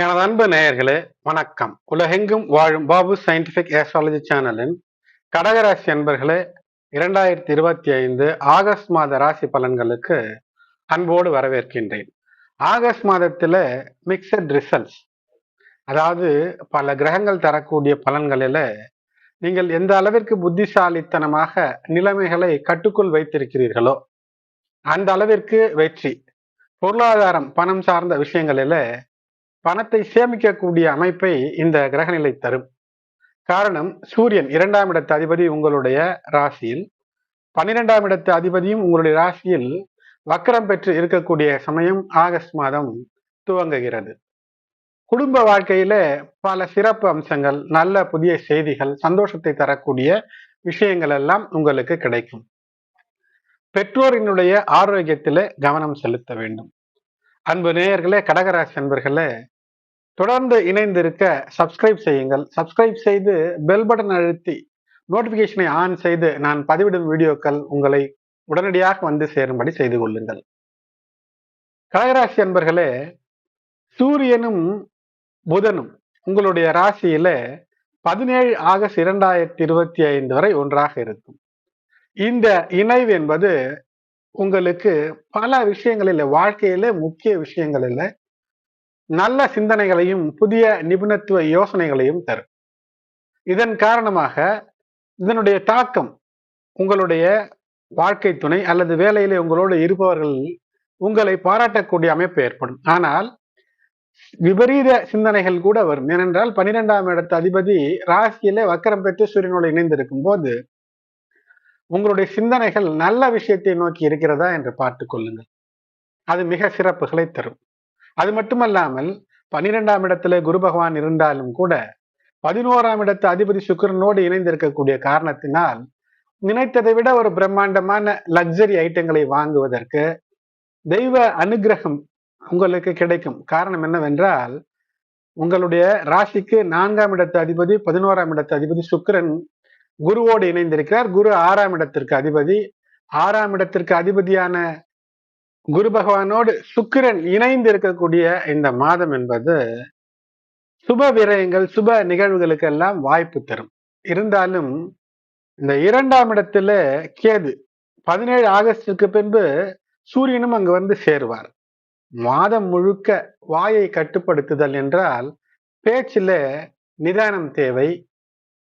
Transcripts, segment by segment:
எனது அன்பு நேயர்களே வணக்கம். உலகெங்கும் வாழும் பாபு சயின்டிபிக் ஏஸ்ட்ராலஜி சேனலின் கடகராசி அன்பர்களே இரண்டாயிரத்தி இருபத்தி ஐந்து ஆகஸ்ட் மாத ராசி பலன்களுக்கு அன்போடு வரவேற்கின்றேன். ஆகஸ்ட் மாதத்தில் மிக்சட் ரிசல்ட்ஸ் அதாவது பல கிரகங்கள் தரக்கூடிய பலன்களில் நீங்கள் எந்த அளவிற்கு புத்திசாலித்தனமாக நிலைமைகளை கட்டுக்குள் வைத்திருக்கிறீர்களோ அந்த அளவிற்கு வெற்றி. பொருளாதாரம் பணம் சார்ந்த விஷயங்களில் பணத்தை சேமிக்கக்கூடிய அமைப்பை இந்த கிரகநிலை தரும். காரணம் சூரியன் இரண்டாம் இடத்து அதிபதி உங்களுடைய ராசியில் பன்னிரெண்டாம் இடத்து அதிபதியும் உங்களுடைய ராசியில் வக்கரம் பெற்று இருக்கக்கூடிய சமயம் ஆகஸ்ட் மாதம் துவங்குகிறது. குடும்ப வாழ்க்கையில பல சிறப்பு அம்சங்கள் நல்ல புதிய செய்திகள் சந்தோஷத்தை தரக்கூடிய விஷயங்கள் எல்லாம் உங்களுக்கு கிடைக்கும். பெற்றோரினுடைய ஆரோக்கியத்தில கவனம் செலுத்த வேண்டும். அன்பு நேயர்களே கடகராசி அன்பர்களே தொடர்ந்து இணைந்திருக்க சப்ஸ்கிரைப் செய்யுங்கள். சப்ஸ்கிரைப் செய்து பெல் பட்டன் அழுத்தி நோட்டிபிகேஷனை ஆன் செய்து நான் பதிவிடும் வீடியோக்கள் உங்களை உடனடியாக வந்து சேரும்படி செய்து கொள்ளுங்கள். கடகராசி அன்பர்களே சூரியனும் புதனும் உங்களுடைய ராசியில பதினேழு ஆகஸ்ட் இரண்டாயிரத்தி இருபத்தி ஐந்து வரை ஒன்றாக இருக்கும். இந்த இணைவு என்பது உங்களுக்கு பல விஷயங்களில் வாழ்க்கையில முக்கிய விஷயங்களில் நல்ல சிந்தனைகளையும் புதிய நிபுணத்துவ யோசனைகளையும் தரும். இதன் காரணமாக இதனுடைய தாக்கம் உங்களுடைய வாழ்க்கை துணை அல்லது வேலையிலே உங்களோடு இருப்பவர்கள் உங்களை பாராட்டக்கூடிய அமைப்பு ஏற்படும். ஆனால் விபரீத சிந்தனைகள் கூட வரும். ஏனென்றால் பனிரெண்டாம் இடத்து அதிபதி ராசியிலே வக்கரம் பெற்று சூரியனோடு இணைந்திருக்கும் போது உங்களுடைய சிந்தனைகள் நல்ல விஷயத்தை நோக்கி இருக்கிறதா என்று பார்த்து கொள்ளுங்கள். அது மிக சிறப்புகளை தரும். அது மட்டுமல்லாமல் பன்னிரெண்டாம் இடத்துல குரு பகவான் இருந்தாலும் கூட பதினோராம் இடத்து அதிபதி சுக்கரனோடு இணைந்திருக்கக்கூடிய காரணத்தினால் நினைத்ததை விட ஒரு பிரம்மாண்டமான லக்ஸரி ஐட்டங்களை வாங்குவதற்கு தெய்வ அனுகிரகம் உங்களுக்கு கிடைக்கும். காரணம் என்னவென்றால் உங்களுடைய ராசிக்கு நான்காம் இடத்து அதிபதி பதினோராம் இடத்து அதிபதி சுக்கிரன் குருவோடு இணைந்திருக்கிறார். குரு ஆறாம் இடத்திற்கு அதிபதி. ஆறாம் இடத்திற்கு அதிபதியான குரு பகவானோடு சுக்கிரன் இணைந்து இருக்கக்கூடிய இந்த மாதம் என்பது சுப விரயங்கள் சுப நிகழ்வுகளுக்கெல்லாம் வாய்ப்பு தரும். இருந்தாலும் இந்த இரண்டாம் இடத்துல கேது பதினேழு ஆகஸ்டுக்கு பின்பு சூரியனும் அங்கு வந்து சேருவார். மாதம் முழுக்க வாயை கட்டுப்படுத்துதல் என்றால் பேச்சில் நிதானம் தேவை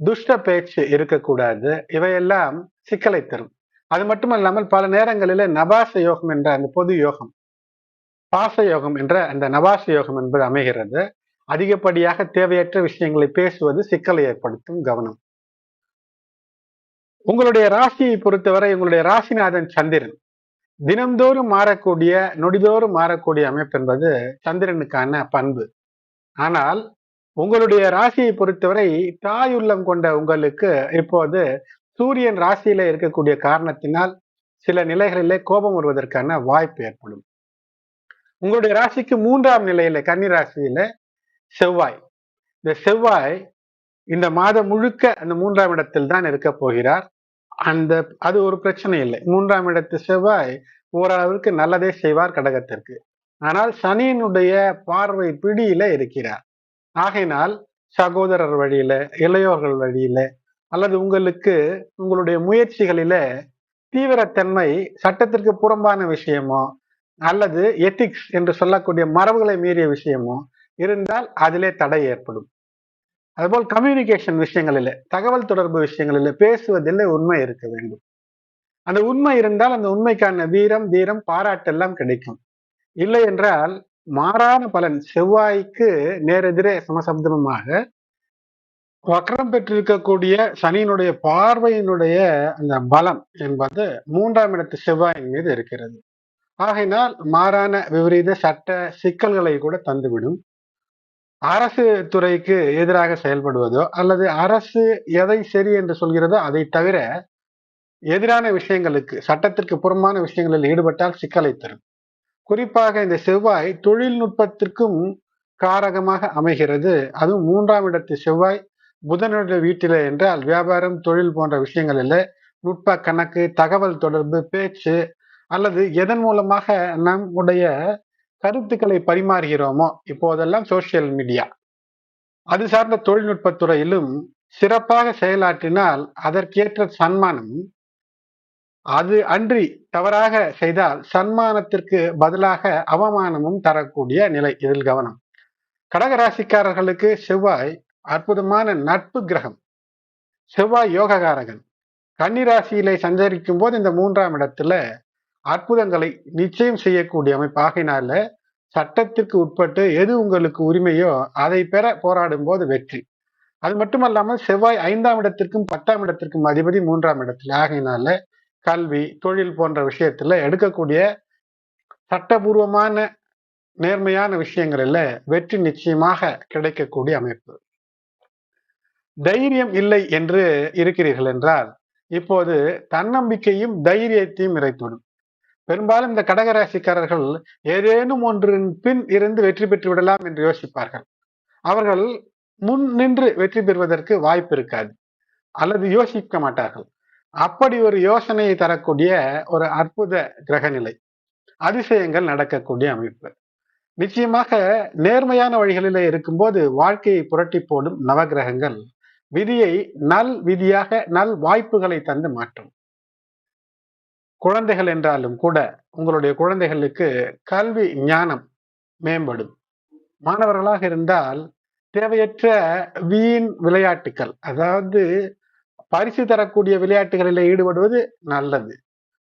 துஷ்ட பேச்சு இருக்கக்கூடாது இவையெல்லாம் சிக்கலை தரும். அது மட்டுமல்லாமல் பல நேரங்களில் நபாச யோகம் என்ற அந்த பொது யோகம் பாச யோகம் என்ற அந்த நபாச யோகம் என்பது அமைகிறது. அதிகப்படியாக தேவையற்ற விஷயங்களை பேசுவது சிக்கலை ஏற்படுத்தும் கவனம். உங்களுடைய ராசியை பொறுத்தவரை உங்களுடைய ராசிநாதன் சந்திரன். தினந்தோறும் மாறக்கூடிய நொடிதோறும் மாறக்கூடிய அமைப்பு என்பது சந்திரனுக்கான பண்பு. ஆனால் உங்களுடைய ராசியை பொறுத்தவரை தாய் உள்ளம் கொண்ட உங்களுக்கு இப்போது சூரியன் ராசியில இருக்கக்கூடிய காரணத்தினால் சில நிலைகளிலே கோபம் வருவதற்கான வாய்ப்பு ஏற்படும். உங்களுடைய ராசிக்கு மூன்றாம் நிலையில கன்னி ராசியில செவ்வாய். இந்த செவ்வாய் இந்த மாதம் முழுக்க அந்த மூன்றாம் இடத்தில் தான் இருக்க போகிறார். அந்த அது ஒரு பிரச்சனை இல்லை. மூன்றாம் இடத்து செவ்வாய் ஓரளவுக்கு நல்லதே செய்வார் கடகத்திற்கு. ஆனால் சனியினுடைய பார்வை பிடியில இருக்கிறார். ஆகையினால் சகோதரர் வழியில இளையோர்கள் வழியில அல்லது உங்களுக்கு உங்களுடைய முயற்சிகளில தீவிரத்தன்மை சட்டத்திற்கு புறம்பான விஷயமோ அல்லது எத்திக்ஸ் என்று சொல்லக்கூடிய மரபுகளை மீறிய விஷயமோ இருந்தால் அதிலே தடை ஏற்படும். அதுபோல் கம்யூனிகேஷன் விஷயங்களில் தகவல் தொடர்பு விஷயங்களில் பேசுவதில் உண்மை இருக்க வேண்டும். அந்த உண்மை இருந்தால் அந்த உண்மைக்கான வீரம் தீரம் பாராட்டெல்லாம் கிடைக்கும். இல்லை என்றால் மாறான பலன் செவ்வாய்க்கு நேரெதிரே சமசப்தமமாக வக்கரம் பெற்றிருக்கக்கூடிய சனியினுடைய பார்வையினுடைய அந்த பலம் என்பது மூன்றாம் இடத்து செவ்வாயின் மீது இருக்கிறது. ஆகையினால் மாறான விபரீத சட்ட சிக்கல்களை கூட தந்துவிடும். அரசு துறைக்கு எதிராக செயல்படுவதோ அல்லது அரசு எதை சரி என்று சொல்கிறதோ அதை தவிர எதிரான விஷயங்களுக்கு சட்டத்திற்கு புறம்பான விஷயங்களில் ஈடுபட்டால் சிக்கலை தரும். குறிப்பாக இந்த செவ்வாய் தொழில்நுட்பத்திற்கும் காரகமாக அமைகிறது. அதுவும் மூன்றாம் இடத்து செவ்வாய் புதனுடைய வீட்டில என்றால் வியாபாரம் தொழில் போன்ற விஷயங்களில் நுட்ப கணக்கு தகவல் தொடர்பு பேச்சு அல்லது எதன் மூலமாக நம்முடைய கருத்துக்களை பரிமாறுகிறோமோ இப்போதெல்லாம் சோசியல் மீடியா அது சார்ந்த தொழில்நுட்ப துறையிலும் சிறப்பாக செயலாற்றினால் அதற்கேற்ற சன்மானம் அது அன்றி தவறாக செய்தால் சன்மானத்திற்கு பதிலாக அவமானமும் தரக்கூடிய நிலை இதில் கவனம். கடகராசிக்காரர்களுக்கு செவ்வாய் அற்புதமான நட்பு கிரகம். செவ்வாய் யோககாரகன். கன்னிராசியிலே சஞ்சரிக்கும் போது இந்த மூன்றாம் இடத்துல அற்புதங்களை நிச்சயம் செய்யக்கூடிய அமைப்பாகினால சட்டத்திற்கு உட்பட்டு எது உங்களுக்கு உரிமையோ அதை பெற போராடும் போது வெற்றி. அது மட்டுமல்லாமல் செவ்வாய் ஐந்தாம் இடத்திற்கும் பத்தாம் இடத்திற்கும் அதிபதி மூன்றாம் இடத்துல. ஆகையினால கல்வி தொழில் போன்ற விஷயத்துல எடுக்கக்கூடிய சட்டபூர்வமான நேர்மையான விஷயங்களில் வெற்றி நிச்சயமாக கிடைக்கக்கூடிய அமைப்பு. தைரியம் இல்லை என்று இருக்கிறீர்கள் என்றால் இப்போது தன்னம்பிக்கையும் தைரியத்தையும் இறைத்துவிடும் பெரும்பாலும் இந்த கடகராசிக்காரர்கள் ஏதேனும் ஒன்றின் பின் இருந்து வெற்றி பெற்று விடலாம் என்று யோசிப்பார்கள். அவர்கள் முன் நின்று வெற்றி பெறுவதற்கு வாய்ப்பு இருக்காது. அல்லது யோசிக்க மாட்டார்கள். அப்படி ஒரு யோசனையை தரக்கூடிய ஒரு அற்புத கிரகநிலை அதிசயங்கள் நடக்கக்கூடிய அமைப்பு. நிச்சயமாக நேர்மையான வழிகளிலே இருக்கும்போது வாழ்க்கையை புரட்டி போடும் நவகிரகங்கள் விதியை நல் விதியாக நல் வாய்ப்புகளை தந்து மாற்றும். குழந்தைகள் என்றாலும் கூட உங்களுடைய குழந்தைகளுக்கு கல்வி ஞானம் மேம்படும். மாணவர்களாக இருந்தால் தேவையற்ற வீண் விளையாட்டுக்கள் அதாவது பரிசு தரக்கூடிய விளையாட்டுகளில் ஈடுபடுவது நல்லது.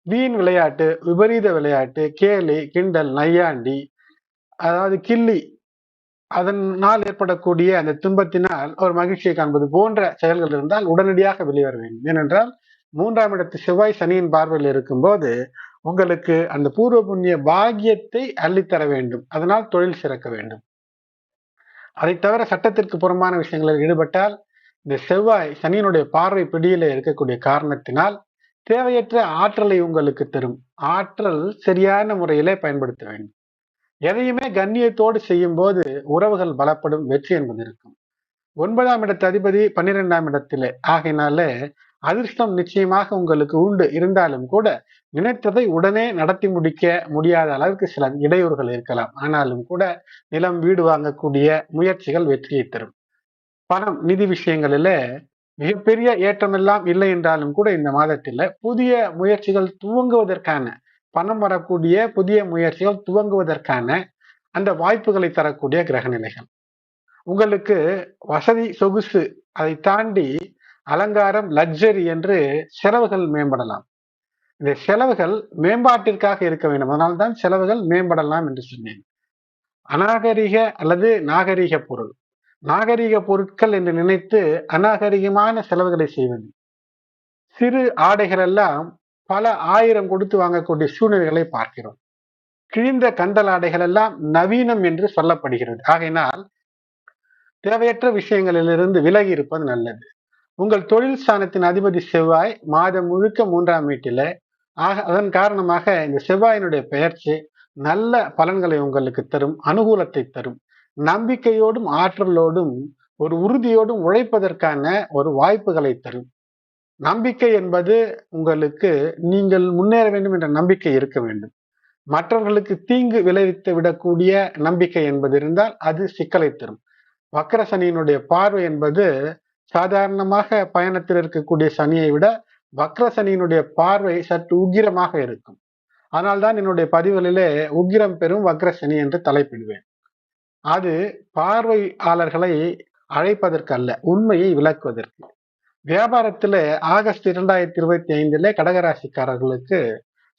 வீண் விளையாட்டு விபரீத விளையாட்டு கேலி கிண்டல் நையாண்டி அதாவது கிள்ளி அதனால் ஏற்படக்கூடிய அந்த துன்பத்தினால் ஒரு மகிழ்ச்சியை காண்பது போன்ற செயல்கள் இருந்தால் உடனடியாக வெளிவர வேண்டும். ஏனென்றால் மூன்றாம் இடத்து செவ்வாய் சனியின் பார்வையில் இருக்கும்போது உங்களுக்கு அந்த பூர்வ புண்ணிய பாகியத்தை அள்ளித்தர வேண்டும். அதனால் தொழில் சிறக்க வேண்டும். அதை தவிர சட்டத்திற்கு புறம்பான விஷயங்களில் ஈடுபட்டால் இந்த செவ்வாய் சனியினுடைய பார்வை பிடியில இருக்கக்கூடிய காரணத்தினால் தேவையற்ற ஆற்றலை உங்களுக்கு தரும். ஆற்றல் சரியான முறையிலே பயன்படுத்த வேண்டும். எதையுமே கண்ணியத்தோடு செய்யும் போது உறவுகள் பலப்படும் வெற்றி என்பது இருக்கும். ஒன்பதாம் இடத்து அதிபதி பன்னிரெண்டாம் இடத்திலே. ஆகையினால அதிர்ஷ்டம் நிச்சயமாக உங்களுக்கு உண்டு. இருந்தாலும் கூட நினைத்ததை உடனே நடத்தி முடிக்க முடியாத அளவுக்கு சில இடையூறுகள் இருக்கலாம். ஆனாலும் கூட நிலம் வீடு வாங்கக்கூடிய முயற்சிகள் வெற்றியை தரும். பணம் நிதி விஷயங்களில மிகப்பெரிய ஏற்றமெல்லாம் இல்லை என்றாலும் கூட இந்த மாதத்தில் புதிய முயற்சிகள் துவங்குவதற்கான பணம் வரக்கூடிய புதிய முயற்சிகள் துவங்குவதற்கான அந்த வாய்ப்புகளை தரக்கூடிய கிரகநிலைகள். உங்களுக்கு வசதி சொகுசு அதை தாண்டி அலங்காரம் லக்ஸரி என்று செலவுகள் மேம்படலாம். இந்த செலவுகள் மேம்பாட்டிற்காக இருக்க வேண்டும். அதனால்தான் செலவுகள் மேம்படலாம் என்று சொன்னேன். அநாகரிக அல்லது நாகரிக பொருள். நாகரிக பொருட்கள் என்று நினைத்து அநாகரிகமான செலவுகளை செய்வது. சிறு ஆடைகள் எல்லாம் பல ஆயிரம் கொடுத்து வாங்கக்கூடிய சூழ்நிலைகளை பார்க்கிறோம். கிழிந்த கந்தல் எல்லாம் நவீனம் என்று சொல்லப்படுகிறது. ஆகையினால் தேவையற்ற விஷயங்களிலிருந்து விலகி இருப்பது நல்லது. உங்கள் தொழில் ஸ்தானத்தின் அதிபதி செவ்வாய் மாதம் முழுக்க மூன்றாம் வீட்டில. ஆக அதன் காரணமாக இந்த செவ்வாயினுடைய பெயர்ச்சி நல்ல பலன்களை உங்களுக்கு தரும் அனுகூலத்தை தரும். நம்பிக்கையோடும் ஆற்றலோடும் ஒரு உறுதியோடும் உழைப்பதற்கான ஒரு வாய்ப்புகளை தரும். நம்பிக்கை என்பது உங்களுக்கு நீங்கள் முன்னேற வேண்டும் என்ற நம்பிக்கை இருக்க வேண்டும். மற்றவர்களுக்கு தீங்கு விளைவித்து விடக்கூடிய நம்பிக்கை என்பது இருந்தால் அது சிக்கலை தரும். வக்கர சனியினுடைய பார்வை என்பது சாதாரணமாக பயணத்தில் இருக்கக்கூடிய சனியை விட வக்ர சனியினுடைய பார்வை சற்று உக்கிரமாக இருக்கும். அதனால்தான் என்னுடைய பதிவுகளிலே உக்கிரம் பெறும் வக்ர சனி என்று தலைப்பிடுவேன். அது பார்வையாளர்களை அழைப்பதற்கு அல்ல உண்மையை விளக்குவதற்கு. வியாபாரத்துல ஆகஸ்ட் இரண்டாயிரத்தி இருபத்தி ஐந்துல கடகராசிக்காரர்களுக்கு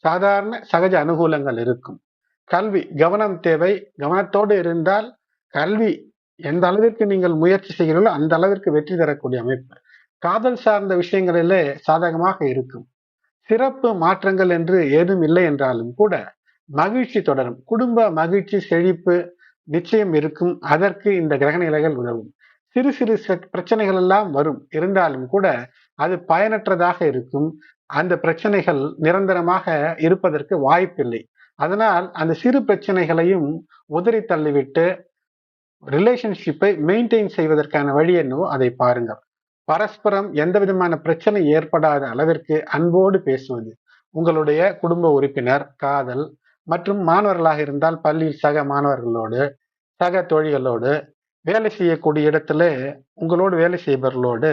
சாதாரண சகஜ அனுகூலங்கள் இருக்கும். கல்வி கவனம் தேவை. கவனத்தோடு இருந்தால் கல்வி எந்த அளவிற்கு நீங்கள் முயற்சி செய்கிறீர்களோ அந்த அளவிற்கு வெற்றி தரக்கூடிய அமைப்பு. காதல் சார்ந்த விஷயங்களிலே சாதகமாக இருக்கும். சிறப்பு மாற்றங்கள் என்று ஏதும் இல்லை என்றாலும் கூட மகிழ்ச்சி தொடரும். குடும்ப மகிழ்ச்சி செழிப்பு நிச்சயம் இருக்கும். அதற்கு இந்த கிரகநிலைகள் உதவும். சிறு சிறு பிரச்சனைகள் எல்லாம் வரும். இருந்தாலும் கூட அது பயனற்றதாக இருக்கும். அந்த பிரச்சனைகள் நிரந்தரமாக இருப்பதற்கு வாய்ப்பில்லை. அதனால் அந்த சிறு பிரச்சனைகளையும் உதறி தள்ளிவிட்டு ரிலேஷன்ஷிப்பை மெயின்டைன் செய்வதற்கான வழி என்னவோ அதை பாருங்கள். பரஸ்பரம் எந்த விதமான பிரச்சனை ஏற்படாத அளவிற்கு அன்போடு பேசுவது. உங்களுடைய குடும்ப உறுப்பினர் காதல் மற்றும் மாணவர்களாக இருந்தால் பள்ளியில் சக மாணவர்களோடு சக தோழிகளோடு வேலை செய்யக்கூடிய இடத்துல உங்களோடு வேலை செய்பவர்களோடு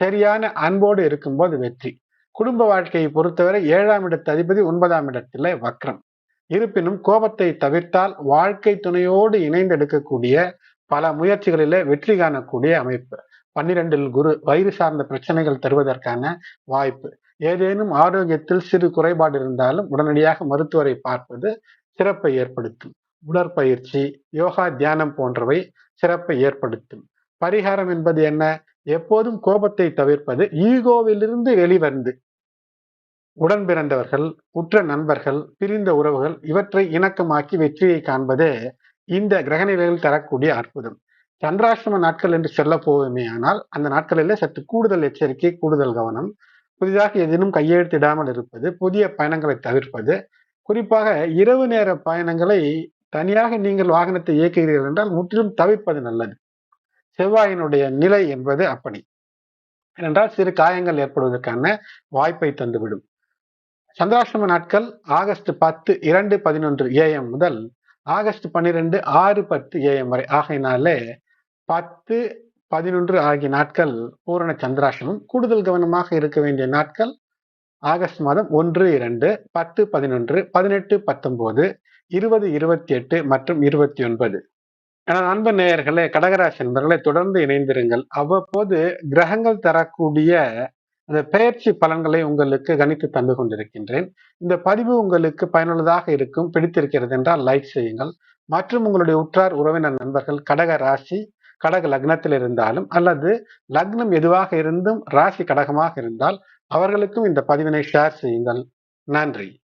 சரியான அன்போடு இருக்கும்போது வெற்றி. குடும்ப வாழ்க்கையை பொறுத்தவரை ஏழாம் இடத்து அதிபதி ஒன்பதாம் இடத்துல வக்ரம். இருப்பினும் கோபத்தை தவிர்த்தால் வாழ்க்கை துணையோடு இணைந்து எடுக்கக்கூடிய பல முயற்சிகளிலே வெற்றி காணக்கூடிய அமைப்பு. பன்னிரெண்டில் குரு வயிறு சார்ந்த பிரச்சனைகள் தருவதற்கான வாய்ப்பு. ஏதேனும் ஆரோக்கியத்தில் சிறு குறைபாடு இருந்தாலும் உடனடியாக மருத்துவரை பார்ப்பது சிறப்பை ஏற்படுத்தும். உடற்பயிற்சி யோகா தியானம் போன்றவை சிறப்பை ஏற்படுத்தும். பரிகாரம் என்பது என்ன? எப்போதும் கோபத்தை தவிர்ப்பது ஈகோவிலிருந்து வெளிவந்து உடன் பிறந்தவர்கள் உற்ற நண்பர்கள் பிரிந்த உறவுகள் இவற்றை இணக்கமாக்கி வெற்றியை காண்பதே இந்த கிரகநிலையில் தரக்கூடிய அற்புதம். சந்திராஷ்டம நாட்கள் என்று சொல்ல போவோமே ஆனால் அந்த நாட்களிலே சற்று கூடுதல் எச்சரிக்கை கூடுதல் கவனம் புதிதாக எதிலும் கையெழுத்திடாமல் இருப்பது புதிய பயணங்களை தவிர்ப்பது குறிப்பாக இரவு நேர பயணங்களை தனியாக நீங்கள் வாகனத்தை இயக்குகிறீர்கள் என்றால் முற்றிலும் தவிர்ப்பது நல்லது. செவ்வாயினுடைய நிலை என்பது அப்படி ஏனென்றால் சிறு காயங்கள் ஏற்படுவதற்கான வாய்ப்பை தந்துவிடும். சந்திராசிரம நாட்கள் ஆகஸ்ட் பத்து இரண்டு பதினொன்று ஏஎம் முதல் ஆகஸ்ட் பன்னிரெண்டு ஆறு பத்து ஏஎம் வரை. ஆகையினாலே பத்து பதினொன்று ஆகிய நாட்கள் பூரண சந்திராசிரமம் கூடுதல் கவனமாக இருக்க வேண்டிய நாட்கள் ஆகஸ்ட் மாதம் ஒன்று இரண்டு பத்து பதினொன்று பதினெட்டு பத்தொன்பது இருபது இருபத்தி எட்டு மற்றும் இருபத்தி ஒன்பது எனது அன்பு நேயர்களே கடகராசி என்பவர்களை தொடர்ந்து இணைந்திருங்கள். அவ்வப்போது கிரகங்கள் தரக்கூடிய அந்த பெயர்ச்சி பலன்களை உங்களுக்கு கணித்து தந்து கொண்டிருக்கின்றேன். இந்த பதிவு உங்களுக்கு பயனுள்ளதாக இருக்கும் பிடித்திருக்கிறது என்றால் லைக் செய்யுங்கள். மற்றும் உங்களுடைய உற்றார் உறவினர் நண்பர்கள் கடக ராசி கடக லக்னத்தில் இருந்தாலும் அல்லது லக்னம் எதுவாக இருந்தும் ராசி கடகமாக இருந்தால் அவர்களுக்கும் இந்த பதிவினை ஷேர் செய்யுங்கள். நன்றி.